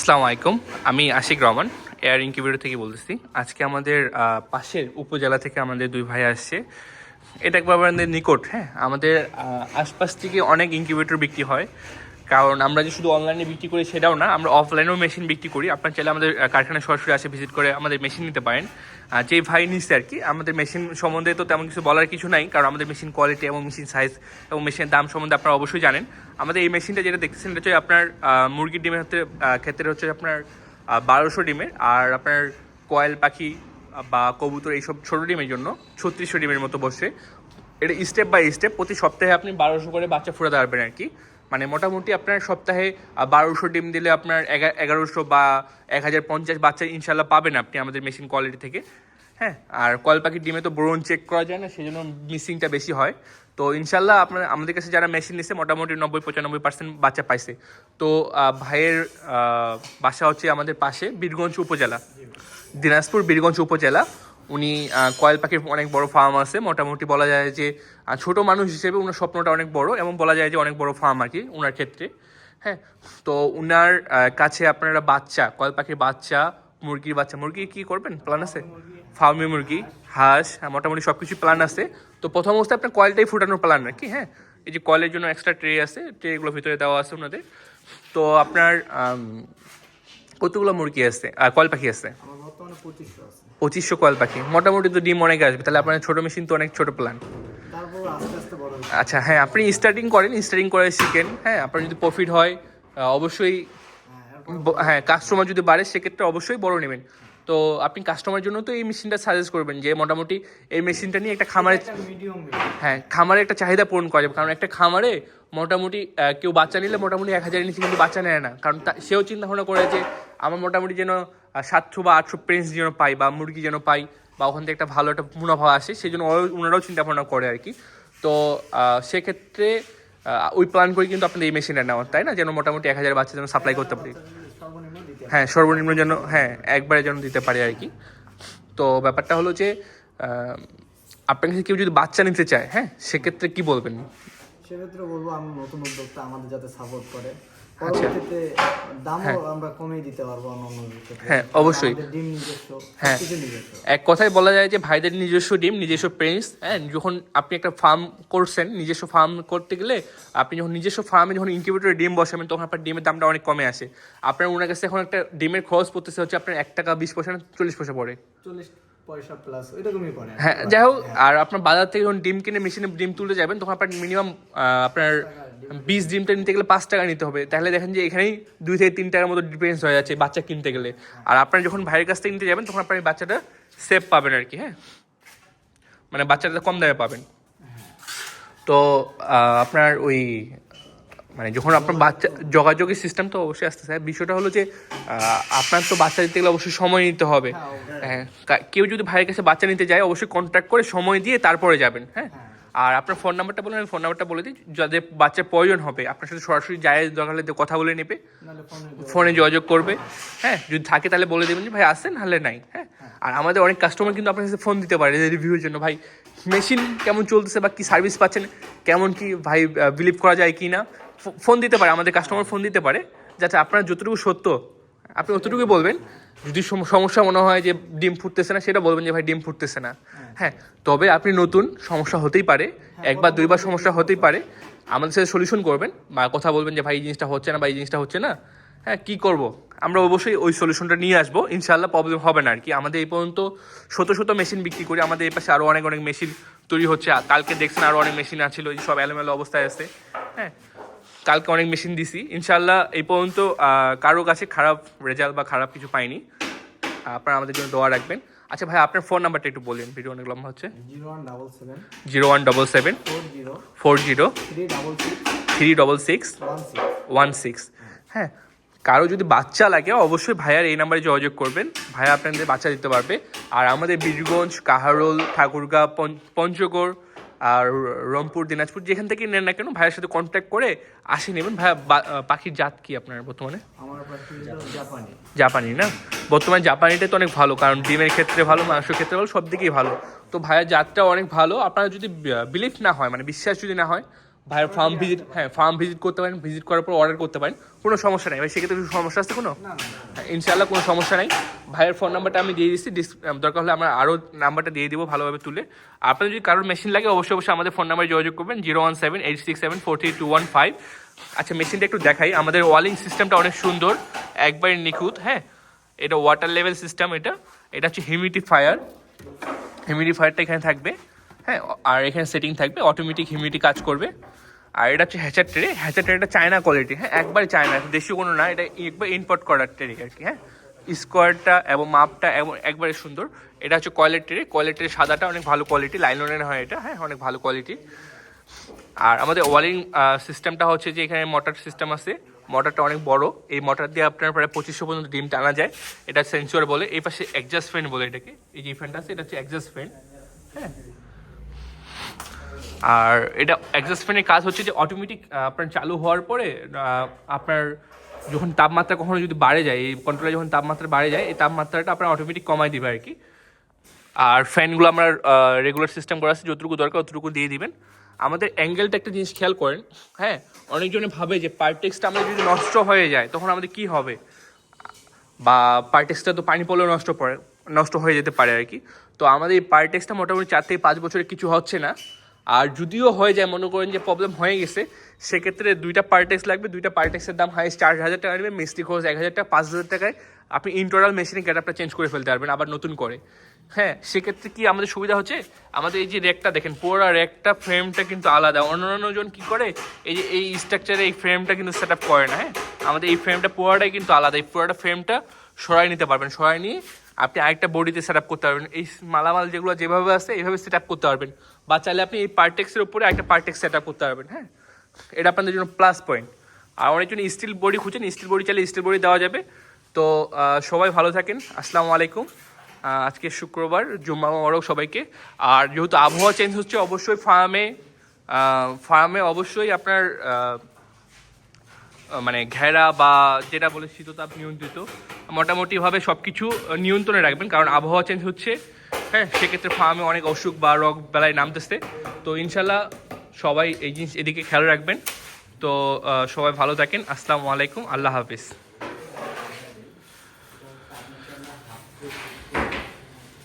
আসসালামু আলাইকুম। আমি আশিক রহমান, এয়ার ইনকিউবেটর থেকে বলতেছি। আজকে আমাদের পাশের উপজেলা থেকে আমাদের দুই ভাই আসছে। এটা একবার আমাদের নিকট হ্যাঁ? আমাদের আশপাশ থেকে অনেক ইনকিউবেটর বিক্রি হয়। কারণ আমরা যে শুধু অনলাইনে বিক্রি করি সেটাও না, আমরা অফলাইনেও মেশিন বিক্রি করি। আপনার চাইলে আমাদের কারখানায় সরাসরি আসে ভিজিট করে আমাদের মেশিন নিতে পারেন। আর যে ভাই নিচ্ছে আর কি, আমাদের মেশিন সম্বন্ধে তো তেমন কিছু বলার কিছু নাই, কারণ আমাদের মেশিন কোয়ালিটি এবং মেশিন সাইজ এবং মেশিনের দাম সম্বন্ধে আপনারা অবশ্যই জানেন। আমাদের এই মেশিনটা যেটা দেখতেছেন, এটা হচ্ছে আপনার মুরগির ডিমের ক্ষেত্রে হচ্ছে আপনার বারোশো ডিমের আর আপনার কয়েল পাখি বা কবুতর এইসব ছোটো ডিমের জন্য ছত্রিশশো ডিমের মতো বসে। এটা স্টেপ বাই স্টেপ প্রতি সপ্তাহে আপনি বারোশো করে বাচ্চা ফুরাতে পারবেন আর কি। মানে মোটামুটি আপনার সপ্তাহে বারোশো ডিম দিলে আপনার এগা- এগারোশো বা এক হাজার পঞ্চাশ বাচ্চা ইনশাল্লাহ পাবেন আপনি আমাদের মেশিন কোয়ালিটি থেকে। হ্যাঁ আর কল পাখির ডিমে তো ব্রোন চেক করা যায় না সেই জন্য মিসিংটা বেশি হয়। তো ইনশাল্লাহ আপনার, আমাদের কাছে যারা মেশিন নিছে, মোটামুটি নব্বই পঁচানব্বই পার্সেন্ট বাচ্চা পাইছে। তো ভাইয়ের বাসা হচ্ছে আমাদের পাশে, বীরগঞ্জ উপজেলা। দিনাজপুর, বীরগঞ্জ উপজেলা। উনি কয়েল পাখির অনেক বড় ফার্ম আছে। মোটামুটি বলা যায় যে ছোট মানুষ হিসেবে ওনার স্বপ্নটা অনেক বড় এবং বলা যায় যে অনেক বড় ফার্ম আর কি ওনার ক্ষেত্রে। হ্যাঁ তো ওনার কাছে আপনারা বাচ্চা কয়েল পাখির বাচ্চা মুরগির বাচ্চা মুরগি কি করবেন? প্ল্যান আছে? ফার্মি মুরগি হাঁস হ্যাঁ, মোটামুটি সব কিছু প্ল্যান আছে। তো প্রথম অবস্থায় আপনার কয়েলটাই ফুটানোর প্ল্যান নাকি? হ্যাঁ এই যে কয়েলের জন্য এক্সট্রা ট্রে আছে ট্রেগুলো ভিতরে দেওয়া আছে ওনাদের তো আপনার কতগুলো মুরগি আছে? আর কয়েল পাখি আছে? পঁচিশশো কয়েল পাখি। মোটামুটি তো ডিম অনেক আসবে। তাহলে আপনার ছোটো মেশিন তো অনেক ছোটো প্ল্যান আচ্ছা হ্যাঁ আপনি স্টার্টিং করেন স্টার্টিং করে শিখেন। হ্যাঁ আপনার যদি প্রফিট হয় অবশ্যই হ্যাঁ ব- হ্যাঁ কাস্টমার যদি বাড়ে সেক্ষেত্রে অবশ্যই বড় নেবেন। তো আপনি কাস্টমারের জন্য তো এই মেশিনটা সাজেস্ট করবেন যে মোটামুটি এই মেশিনটা নিয়ে একটা খামারে হ্যাঁ খামারে একটা চাহিদা পূরণ করা যাবে। কারণ একটা খামারে মোটামুটি কেউ বাচ্চা নিলে মোটামুটি এক হাজারের নিচে কিন্তু বাচ্চা নেয় না। কারণ সেও চিন্তা ভাবনা করে যে আমার মোটামুটি যেন সাতশো বা আটশো প্রেন্স যেন পাই বা মুরগি যেন পাই বা ওখান থেকে একটা ভালো একটা মুনাফা আসে, সেই জন্য ওনারাও চিন্তা ভাবনা করে আর কি। তো সেক্ষেত্রে ওই প্ল্যান করে কিন্তু আপনাদের এই মেশিনটা নেওয়া, তাই না? যেন মোটামুটি এক হাজার বাচ্চা যেন সাপ্লাই করতে পারি। হ্যাঁ সর্বনিম্ন যেন হ্যাঁ একবারে যেন দিতে পারি আর কি। তো ব্যাপারটা হলো যে আপনার কাছে কেউ যদি বাচ্চা নিতে চায় হ্যাঁ সেক্ষেত্রে কি বলবেন? সেক্ষেত্রে বলব, আমি নতুন উদ্যোক্তা, আমাদের যাতে সাপোর্ট করে। পরবর্তীতে দামও আমরা কমিয়ে দিতে পারব অন্য হ্যাঁ, অবশ্যই। ডিম নিজস্ব হ্যাঁ। এক কথায় বলা যায় যে ভাইদের নিজস্ব ডিম নিজস্ব প্রিন্স হ্যাঁ যখন আপনি একটা ফার্ম করছেন নিজস্ব ফার্ম করতে গেলে আপনি যখন নিজস্ব ফার্মে যখন ইনকিউবেটরে ডিম বসাবেন তখন আপনার ডিমের দামটা অনেক কমে আসে। আপনার ওনার কাছে এখন একটা ডিমের খরচ পড়তেছে হচ্ছে আপনার এক টাকা বিশ পয়সা না চল্লিশ পয়সা পড়ে। চল্লিশ পয়সা প্লাস পড়ে। হ্যাঁ যাই হোক আর আপনার বাজার থেকে যখন ডিম কিনে মেশিনে ডিম তুলতে যাবেন তখন আপনার মিনিমাম আপনার বিশ ডিমটা নিতে গেলে পাঁচ টাকা নিতে হবে। তাহলে দেখেন যে এখানেই দুই থেকে তিন টাকার মতো ডিফারেন্স হয়ে যাচ্ছে বাচ্চা কিনতে গেলে। আর আপনার যখন ভাইয়ের কাছ থেকে নিতে যাবেন তখন আপনার বাচ্চাটা সেফ পাবেন আর কি হ্যাঁ? মানে বাচ্চাটা কম দামে পাবেন। তো আপনার ওই মানে যখন আপনার বাচ্চা যোগাযোগের সিস্টেম তো অবশ্যই আসতে চায় বিষয়টা হলো যে আপনার তো বাচ্চা দিতে গেলে অবশ্যই সময় নিতে হবে। হ্যাঁ কেউ যদি ভাইয়ের কাছে বাচ্চা নিতে যায় অবশ্যই কন্ট্যাক্ট করে সময় দিয়ে তারপরে যাবেন হ্যাঁ। আর আপনার ফোন নাম্বারটা বলুন আমি ফোন নাম্বারটা বলে দিই। যাদের বাচ্চার প্রয়োজন হবে আপনার সাথে সরাসরি যায় দরকার হলে কথা বলে নেবে। ফোনে যোগাযোগ করবে। হ্যাঁ যদি থাকে তাহলে বলে দেবেন যে ভাই আসেন নাহলে নাই। হ্যাঁ আর আমাদের অনেক কাস্টমার কিন্তু আপনার সাথে ফোন দিতে পারে রিভিউর জন্য। ভাই মেশিন কেমন চলতেছে বা কি সার্ভিস পাচ্ছেন? কেমন কি ভাই বিলিভ করা যায় কি না? ফোন দিতে পারে আমাদের কাস্টমার ফোন দিতে পারে। যাতে আপনার যতটুকু সত্য আপনি অতটুকুই বলবেন। যদি সম- সমস্যা মনে হয় যে ডিম ফুটতেছে না সেটা বলবেন যে ভাই ডিম ফুটতেছে না। হ্যাঁ তবে আপনি নতুন সমস্যা হতেই পারে। একবার দুইবার সমস্যা হতেই পারে। আমাদের সাথে সলিউশন করবেন। বা কথা বলবেন যে ভাই এই জিনিসটা হচ্ছে না বা এই জিনিসটা হচ্ছে না। হ্যাঁ কি করব? আমরা অবশ্যই ওই সলিউশনটা নিয়ে আসব। ইনশাল্লাহ প্রবলেম হবে না আর কি। আমাদের এই পর্যন্ত শত শত মেশিন বিক্রি করি। আমাদের এই পাশে আরও অনেক অনেক মেশিন তৈরি হচ্ছে। কালকে দেখছেন আরও অনেক মেশিন আছিল সব এলোমেলো অবস্থায় আছে। হ্যাঁ কালকে অনেক মেশিন দিছি। ইনশাল্লাহ এই পর্যন্ত কারও কাছে খারাপ রেজাল্ট বা খারাপ কিছু পাইনি। আপনারা আমাদের জন্য দোয়া রাখবেন। আচ্ছা ভাই, আপনার ফোন নাম্বারটা একটু বললেন ভিডিও অনেক লম্বা হচ্ছে। Zero one double seven. Four zero three double six one six. হ্যাঁ কারও যদি বাচ্চা লাগে, অবশ্যই ভাইয়ার এই নাম্বারে যোগাযোগ করবেন। ভাইয়া আপনাদের বাচ্চা দিতে পারবে। আর আমাদের বীরগঞ্জ, কাহারোল, ঠাকুরগাঁ পঞ্চ- পঞ্চগড় আর রংপুর দিনাজপুর যেখান থেকে নেন না কেন ভাইয়ের সাথে কন্ট্যাক্ট করে আসে নেবেন ভাই পাখির জাত কি আপনার বর্তমানে? জাপানি। না? বর্তমানে জাপানিটাই তো অনেক ভালো কারণ ডিমের ক্ষেত্রে ভালো মাংসের ক্ষেত্রে ভালো সব দিকেই ভালো। তো ভাইয়ের জাতটা অনেক ভালো। আপনারা যদি বিলিভ না হয় মানে বিশ্বাস যদি না হয় ভাইয়ের ফার্ম ভিজিট হ্যাঁ ফার্ম ভিজিট করতে পারেন ভিজিট করার পর অর্ডার করতে পারেন কোনো সমস্যা নেই। ভাই সেক্ষেত্রে কিছু সমস্যা আছে কোনো? হ্যাঁ, ইনশাআল্লাহ কোনো সমস্যা নেই। ভাইয়ের ফোন নাম্বারটা আমি দিয়ে দিচ্ছি দরকার হলে আমরা আরও নাম্বারটা দিয়ে দিব ভালোভাবে তুলে। আপনার যদি কারোর মেশিন লাগে অবশ্যই অবশ্যই আমাদের ফোন নাম্বারে যোগাযোগ করবেন zero one seven eight six seven four three two one five আচ্ছা মেশিনটা একটু দেখাই। আমাদের ওয়ালিং সিস্টেমটা অনেক সুন্দর একবারে নিখুঁত হ্যাঁ? এটা ওয়াটার লেভেল সিস্টেম এটা। এটা হচ্ছে হিউমিডিফায়ার হিউমিডিফায়ারটা এখানে থাকবে। হ্যাঁ আর এখানে সেটিং থাকবে অটোমেটিক হিউমিডিটি কাজ করবে। আর এটা হচ্ছে হ্যাচার ট্রে, হ্যাচার ট্রেটা চায়না কোয়ালিটি হ্যাঁ একবারে চায়না দেশীয় কোনো না, এটা একবার ইম্পোর্ট করার ট্রে আর কি হ্যাঁ। স্কোয়ারটা এবং মাপটা এবং একবারে সুন্দর, এটা হচ্ছে কয়েলের ট্রে কয়েলের ট্রে সাদাটা অনেক ভালো কোয়ালিটি লাইলনের হয় এটা হ্যাঁ অনেক ভালো কোয়ালিটি আর আমাদের ওয়ালিং সিস্টেমটা হচ্ছে যে এখানে মোটর সিস্টেম আছে মোটরটা অনেক বড়, এই মোটর দিয়ে আপনার প্রায় পঁচিশশো পর্যন্ত ডিম টানা যায়, এটা সেন্সর বলে, এই পাশে অ্যাডজাস্ট ফ্যান বলে এটাকে, এই যে ফ্যানটা আছে, এটা হচ্ছে অ্যাডজাস্ট ফ্যান হ্যাঁ। আর এটা এক্সাস্ট ফ্যানের কাজ হচ্ছে যে অটোমেটিক আপনার চালু হওয়ার পরে আপনার যখন তাপমাত্রা কখনো যদি বাড়ে যায়, এই কন্ট্রোলে যখন তাপমাত্রা বাড়ে যায়, এই তাপমাত্রাটা আপনার অটোমেটিক কমায় দিবে আর কি। আর ফ্যানগুলো আমরা রেগুলার সিস্টেম করা আছে, যতটুকু দরকার অতটুকু দিয়ে দিবেন। আমাদের অ্যাঙ্গেলটা একটা জিনিস খেয়াল করেন হ্যাঁ? অনেকজনে ভাবে যে পার্টেক্সটা আমাদের যদি নষ্ট হয়ে যায়, তখন আমাদের কি হবে? বা পার্টেক্সটা তো পানি পড়লেও নষ্ট পড়ে, নষ্ট হয়ে যেতে পারে আর কি। তো আমাদের এই পার্টেক্সটা মোটামুটি চার থেকে পাঁচ বছরে কিছু হচ্ছে না। আর যদিও হয়ে যায়, মনে করেন যে প্রবলেম হয়ে গেছে, সেক্ষেত্রে দুইটা পার্টেক্স লাগবে, দুইটা পার্টেক্সের দাম হাইস্ট চার হাজার টাকা নেবে মিস্ত্রি খরচ এক হাজার টাকা, পাঁচ হাজার টাকায় আপনি ইন্টোরাল মেশিনের গেটআপটা চেঞ্জ করে ফেলতে পারবেন, আবার নতুন করে। হ্যাঁ সেক্ষেত্রে কি আমাদের সুবিধা হচ্ছে? আমাদের এই যে র্যাকটা দেখেন পুরো র্যাকটা ফ্রেমটা কিন্তু আলাদা। অন্যান্য জন কী করে? এই যে, এই স্ট্রাকচারে এই ফ্রেমটা কিন্তু সেট আপ করে না হ্যাঁ? আমাদের এই ফ্রেমটা পুরোটাই কিন্তু আলাদা, এই পুরোটা ফ্রেমটা সরাই নিতে পারবেন, সরাই নিয়ে আপনি আরেকটা বডিতে সেট আপ করতে পারবেন। এই মালামাল যেগুলো যেভাবে আছে, এইভাবে সেট আপ করতে পারবেন। বা চাইলে আপনি এই পার্টেক্সের উপরে একটা পার্টেক্স সেট আপ করতে পারবেন হ্যাঁ? এটা আপনাদের জন্য প্লাস পয়েন্ট আর অনেকজন স্টিল বডি খুঁজেন স্টিল বডি চাইলে স্টিল বডি দেওয়া যাবে। তো সবাই ভালো থাকেন। আসসালামু আলাইকুম। আজকে শুক্রবার, জুম্মা মোবারক সবাইকে। আর যেহেতু আবহাওয়া চেঞ্জ হচ্ছে, অবশ্যই ফার্মে ফার্মে অবশ্যই আপনার মানে ঘেরা বা যেটা বলে শীততাপ নিয়ন্ত্রিত, মোটামুটিভাবে সব কিছু নিয়ন্ত্রণে রাখবেন, কারণ আবহাওয়া চেঞ্জ হচ্ছে। হ্যাঁ সেক্ষেত্রে ফার্মে অনেক অসুখ বা রোগ বেলায় নামতেছে। তো ইনশাল্লাহ সবাই এই জিনিস এদিকে খেয়াল রাখবেন। তো সবাই ভালো থাকেন। আসসালামু আলাইকুম। আল্লাহ হাফিজ।